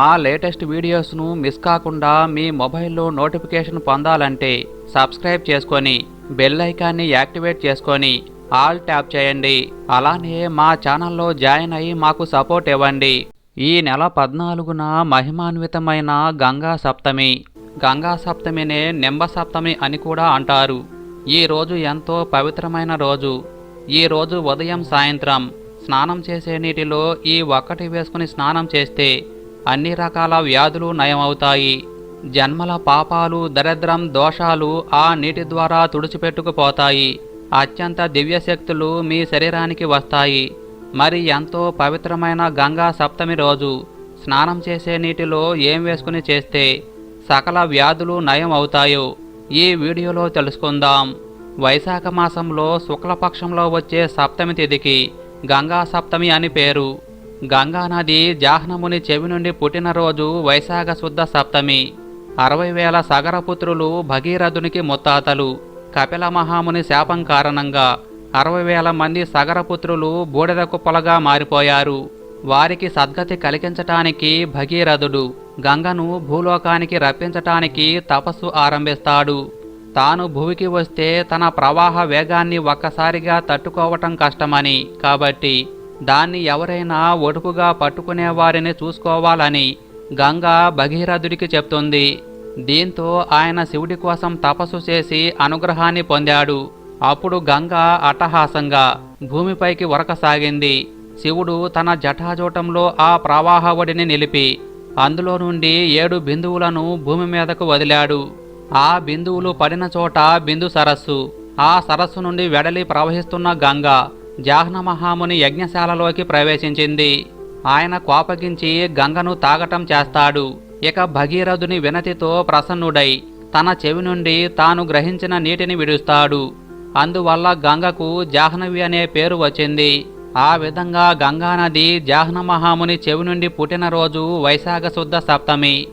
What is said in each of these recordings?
మా latest వీడియోస్ను miss కాకుండా మీ మొబైల్లో నోటిఫికేషన్ పొందాలంటే సబ్స్క్రైబ్ చేసుకొని బెల్ ఐకాన్ని యాక్టివేట్ చేసుకొని ఆల్ ట్యాప్ చేయండి. అలానే మా ఛానల్లో జాయిన్ అయ్యి మాకు సపోర్ట్ ఇవ్వండి. ఈ నెల పద్నాలుగున మహిమాన్వితమైన గంగా సప్తమి. గంగా సప్తమినే నింబ సప్తమి అని కూడా అంటారు. ఈ రోజు ఎంతో పవిత్రమైన రోజు. ఈ రోజు ఉదయం సాయంత్రం స్నానం చేసే నీటిలో ఈ ఒక్కటి వేసుకుని స్నానం చేస్తే అన్ని రకాల వ్యాధులు నయమవుతాయి. జన్మల పాపాలు దరిద్రం దోషాలు ఆ నీటి ద్వారా తుడిచిపెట్టుకుపోతాయి. అత్యంత దివ్యశక్తులు మీ శరీరానికి వస్తాయి. మరి ఎంతో పవిత్రమైన గంగా సప్తమి రోజు స్నానం చేసే నీటిలో ఏం వేసుకుని చేస్తే సకల వ్యాధులు నయం అవుతాయో ఈ వీడియోలో తెలుసుకుందాం. వైశాఖ మాసంలో శుక్లపక్షంలో వచ్చే సప్తమి తిథికి గంగా సప్తమి అని పేరు. గంగా నది జాహ్నముని చెవి నుండి పుట్టినరోజు వైశాఖ శుద్ధ సప్తమి. అరవై వేల సగరపుత్రులు భగీరథునికి ముత్తాతలు. కపిల మహాముని శాపం కారణంగా అరవై వేల మంది సగరపుత్రులు బూడిద కుప్పలుగా మారిపోయారు. వారికి సద్గతి కలిగించటానికి భగీరథుడు గంగను భూలోకానికి రప్పించటానికి తపస్సు ఆరంభిస్తాడు. తాను భూమికి వస్తే తన ప్రవాహ వేగాన్ని ఒక్కసారిగా తట్టుకోవటం కష్టమని. కాబట్టి దాన్ని ఎవరైనా ఒడుపుగా పట్టుకునే వారిని చూసుకోవాలని గంగా భగీరథుడికి చెప్తుంది. దీంతో ఆయన శివుడి కోసం తపస్సు చేసి అనుగ్రహాన్ని పొందాడు. అప్పుడు గంగ అట్టహాసంగా భూమిపైకి ఉరకసాగింది. శివుడు తన జటాజూటంలో ఆ ప్రవాహవడిని నిలిపి అందులో నుండి ఏడు బిందువులను భూమి మీదకు వదిలాడు. ఆ బిందువులు పడిన చోట బిందు సరస్సు ఆ సరస్సు నుండి వెడలి ప్రవహిస్తున్న గంగ జాహ్న మహాముని యజ్ఞశాలలోకి ప్రవేశించింది. ఆయన కోపగించి గంగను తాగటం చేస్తాడు. ఇక భగీరథుని వినతితో ప్రసన్నుడై తన చెవి నుండి తాను గ్రహించిన నీటిని విడుస్తాడు. అందువల్ల గంగకు జాహ్నవి అనే పేరు వచ్చింది. ఆ విధంగా గంగానది జాహ్న మహాముని చెవి నుండి పుట్టినరోజు వైశాఖ శుద్ధ సప్తమి.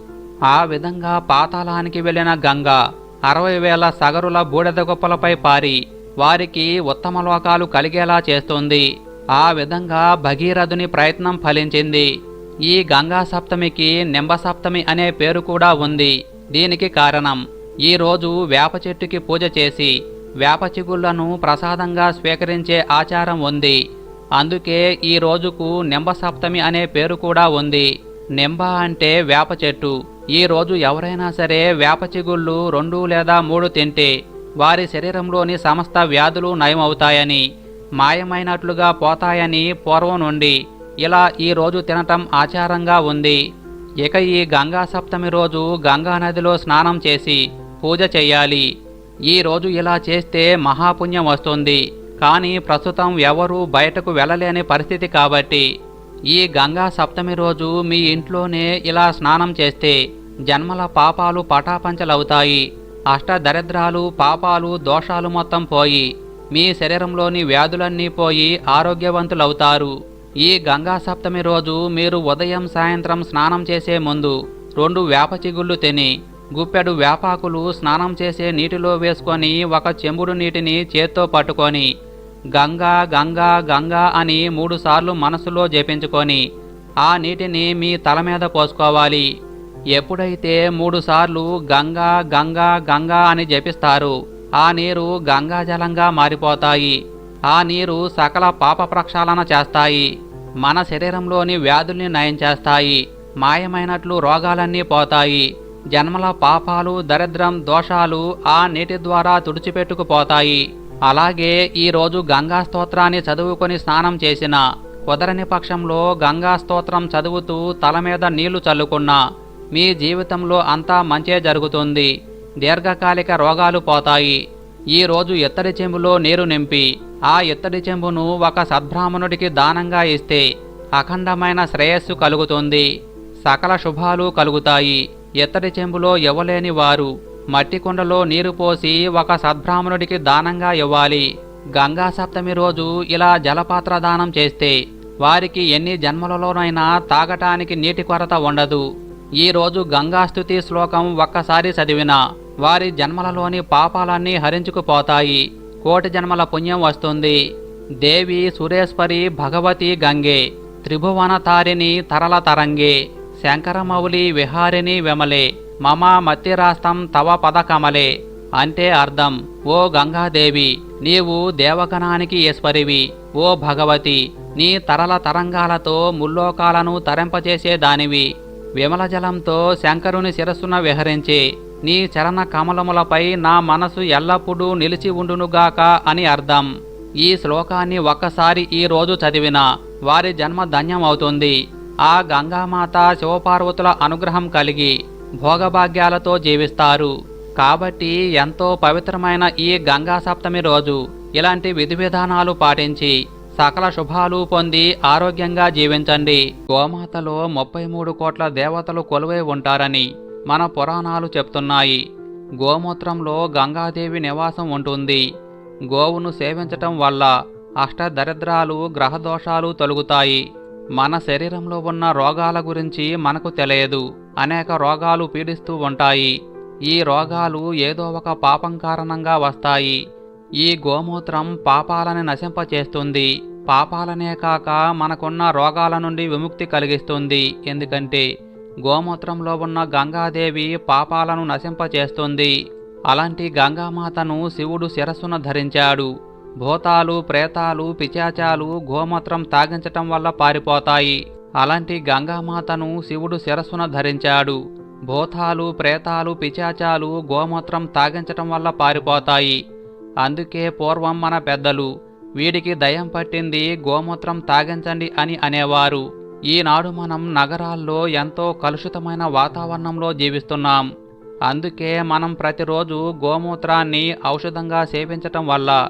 ఆ విధంగా పాతాళానికి వెళ్ళిన గంగ అరవై వేల సగరుల బూడిద గొప్పలపై పారి వారికి ఉత్తమ లోకాలు కలిగేలా చేస్తుంది. ఆ విధంగా భగీరథుని ప్రయత్నం ఫలించింది. ఈ గంగా సప్తమికి నింబసప్తమి అనే పేరు కూడా ఉంది. దీనికి కారణం ఈ రోజు వేప చెట్టుకి పూజ చేసి వేప చిగుళ్ళను ప్రసాదంగా స్వీకరించే ఆచారం ఉంది. అందుకే ఈ రోజుకు నింబ సప్తమి అనే పేరు కూడా ఉంది. నింబ అంటే వేప చెట్టు. ఈ రోజు ఎవరైనా సరే వేప చిగుళ్ళు రెండు లేదా మూడు తింటే వారి శరీరంలోని సమస్త వ్యాధులు నయమవుతాయని మాయమైనట్లుగా పోతాయని పూర్వం నుండి ఇలా ఈ రోజు తినటం ఆచారంగా ఉంది. ఇక ఈ గంగా సప్తమి రోజు గంగా నదిలో స్నానం చేసి పూజ చేయాలి. ఈ రోజు ఇలా చేస్తే మహాపుణ్యం వస్తుంది. కానీ ప్రస్తుతం ఎవరూ బయటకు వెళ్ళలేని పరిస్థితి కాబట్టి ఈ గంగా సప్తమి రోజు మీ ఇంట్లోనే ఇలా స్నానం చేస్తే జన్మల పాపాలు పటాపంచలవుతాయి. అష్టదరిద్రాలు పాపాలు దోషాలు మొత్తం పోయి మీ శరీరంలోని వ్యాధులన్నీ పోయి ఆరోగ్యవంతులవుతారు. ఈ గంగా సప్తమి రోజు మీరు ఉదయం సాయంత్రం స్నానం చేసే ముందు రెండు వేప చిగుళ్ళు తిని గుప్పెడు వేపాకులు స్నానం చేసే నీటిలో వేసుకొని ఒక చెంబుడు నీటిని చేత్తో పట్టుకొని గంగా గంగా గంగా అని మూడుసార్లు మనసులో జపించుకొని ఆ నీటిని మీ తల మీద పోసుకోవాలి. ఎప్పుడైతే మూడుసార్లు గంగా గంగా గంగా అని జపిస్తారు ఆ నీరు గంగాజలంగా మారిపోతాయి. ఆ నీరు సకల పాప ప్రక్షాళన చేస్తాయి. మన శరీరంలోని వ్యాధుల్ని నయం చేస్తాయి. మాయమైనట్లు రోగాలన్నీ పోతాయి. జన్మల పాపాలు దరిద్రం దోషాలు ఆ నీటి ద్వారా తుడిచిపెట్టుకుపోతాయి. అలాగే ఈరోజు గంగాస్తోత్రాన్ని గంగా స్తోత్రాన్ని చదువుకొని స్నానం చేసిన కుదరని పక్షంలో గంగా స్తోత్రం చదువుతూ తల మీద నీళ్ళు చల్లుకున్నా మీ జీవితంలో అంతా మంచే జరుగుతుంది. దీర్ఘకాలిక రోగాలు పోతాయి. ఈ రోజు ఇత్తడి చెంబులో నీరు నింపి ఆ ఇత్తడి చెంబును ఒక సద్బ్రాహ్మణుడికి దానంగా ఇస్తే అఖండమైన శ్రేయస్సు కలుగుతుంది. సకల శుభాలు కలుగుతాయి. ఇత్తడి చెంబులో ఇవ్వలేని వారు మట్టి కుండలో నీరు పోసి ఒక సద్బ్రాహ్మణుడికి దానంగా ఇవ్వాలి. గంగా సప్తమి రోజు ఇలా జలపాత్ర దానం చేస్తే వారికి ఎన్ని జన్మలలోనైనా తాగటానికి నీటి కొరత ఉండదు. ఈరోజు గంగాస్తుతి శ్లోకం ఒక్కసారి చదివిన వారి జన్మలలోని పాపాలన్నీ హరించుకుపోతాయి. కోటి జన్మల పుణ్యం వస్తుంది. దేవి సురేశ్వరి భగవతి గంగే త్రిభువన తారిణి తరల తరంగే శంకరమౌలి విహారిణి విమలే మమ మత్తిరాస్తం తవ పదకమలే అంటే అర్థం. ఓ గంగాదేవి నీవు దేవగణానికి ఈశ్వరివి. ఓ భగవతి నీ తరల తరంగాలతో ముల్లోకాలను తరింపచేసే దానివి విమల జలంతో శంకరుని శిరస్సున విహరించి నీ చరణ కమలములపై నా మనసు ఎల్లప్పుడూ నిలిచి ఉండునుగాక అని అర్థం. ఈ శ్లోకాన్ని ఒక్కసారి ఈ రోజు చదివిన వారి జన్మ ధన్యమవుతుంది. ఆ గంగామాత శివపార్వతుల అనుగ్రహం కలిగి భోగభాగ్యాలతో జీవిస్తారు. కాబట్టి ఎంతో పవిత్రమైన ఈ గంగా సప్తమి రోజు ఇలాంటి విధి విధానాలు పాటించి సకల శుభాలు పొంది ఆరోగ్యంగా జీవించండి. గోమాతలో ముప్పై మూడు కోట్ల దేవతలు కొలువై ఉంటారని మన పురాణాలు చెప్తున్నాయి. గోమూత్రంలో గంగాదేవి నివాసం ఉంటుంది. గోవును సేవించటం వల్ల అష్టదరిద్రాలు గ్రహదోషాలు తొలుగుతాయి. మన శరీరంలో ఉన్న రోగాల గురించి మనకు తెలియదు. అనేక రోగాలు పీడిస్తూ ఉంటాయి. ఈ రోగాలు ఏదో ఒక పాపం కారణంగా వస్తాయి. ఈ గోమూత్రం పాపాలని నశింపచేస్తుంది. పాపాలనే కాక మనకున్న రోగాల నుండి విముక్తి కలిగిస్తుంది. ఎందుకంటే గోమూత్రంలో ఉన్న గంగాదేవి పాపాలను నశింపచేస్తుంది. అలాంటి గంగామాతను శివుడు శిరస్సున ధరించాడు. భూతాలు ప్రేతాలు పిచాచాలు గోమూత్రం తాగించటం వల్ల పారిపోతాయి. అలాంటి గంగామాతను శివుడు శిరస్సున ధరించాడు. భూతాలు ప్రేతాలు పిచాచాలు గోమూత్రం తాగించటం వల్ల పారిపోతాయి. అందుకే పూర్వం మన పెద్దలు వీడికి దయం పట్టింది గోమూత్రం తాగించండి అని అనేవారు. ఈనాడు మనం నగరాల్లో ఎంతో కలుషితమైన వాతావరణంలో జీవిస్తున్నాం. అందుకే మనం ప్రతిరోజు గోమూత్రాన్ని ఔషధంగా సేవించటం వల్ల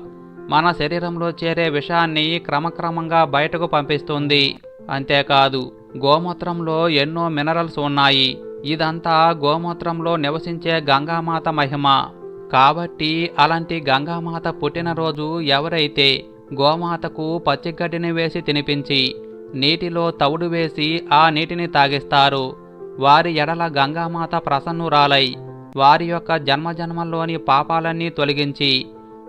మన శరీరంలో చేరే విషాన్ని క్రమక్రమంగా బయటకు పంపిస్తుంది. అంతేకాదు గోమూత్రంలో ఎన్నో మినరల్స్ ఉన్నాయి. ఇదంతా గోమూత్రంలో నివసించే గంగామాత మహిమ. కాబట్టి అలాంటి గంగామాత పుట్టినరోజు ఎవరైతే గోమాతకు పచ్చిగడ్డిని వేసి తినిపించి నీటిలో తవుడు వేసి ఆ నీటిని తాగిస్తారు వారి ఎడల గంగామాత ప్రసన్నురాలై వారి యొక్క జన్మజన్మల్లోని పాపాలన్నీ తొలగించి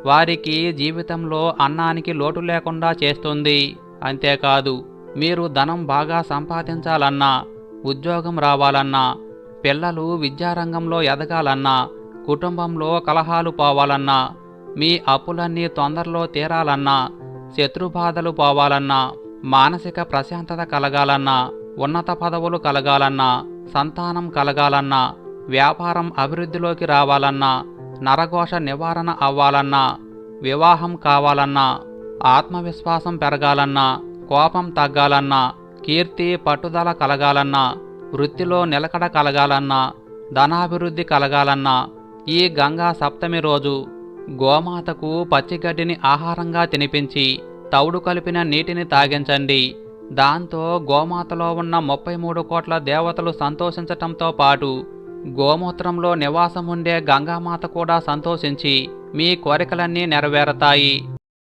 వారికి జీవితంలో అన్నానికి లోటు లేకుండా చేస్తుంది. అంతేకాదు మీరు ధనం బాగా సంపాదించాలన్నా ఉద్యోగం రావాలన్నా పిల్లలు విద్యారంగంలో ఎదగాలన్నా కుటుంబంలో కలహాలు పోవాలన్నా మీ అప్పులన్నీ తొందరలో తీరాలన్నా శత్రుబాధలు పోవాలన్నా మానసిక ప్రశాంతత కలగాలన్నా ఉన్నత పదవులు కలగాలన్నా సంతానం కలగాలన్నా వ్యాపారం అభివృద్ధిలోకి రావాలన్నా నరఘోష నివారణ అవ్వాలన్నా వివాహం కావాలన్నా ఆత్మవిశ్వాసం పెరగాలన్నా కోపం తగ్గాలన్నా కీర్తి పట్టుదల కలగాలన్నా వృత్తిలో నిలకడ కలగాలన్నా ధనాభివృద్ధి కలగాలన్నా ఈ గంగా సప్తమి రోజు గోమాతకు పచ్చిగడ్డిని ఆహారంగా తినిపించి తౌడు కలిపిన నీటిని తాగించండి. దాంతో గోమాతలో ఉన్న ముప్పై మూడు కోట్ల దేవతలు సంతోషించటంతో పాటు గోమూత్రంలో నివాసం ఉండే గంగామాత కూడా సంతోషించి మీ కోరికలన్నీ నెరవేరతాయి.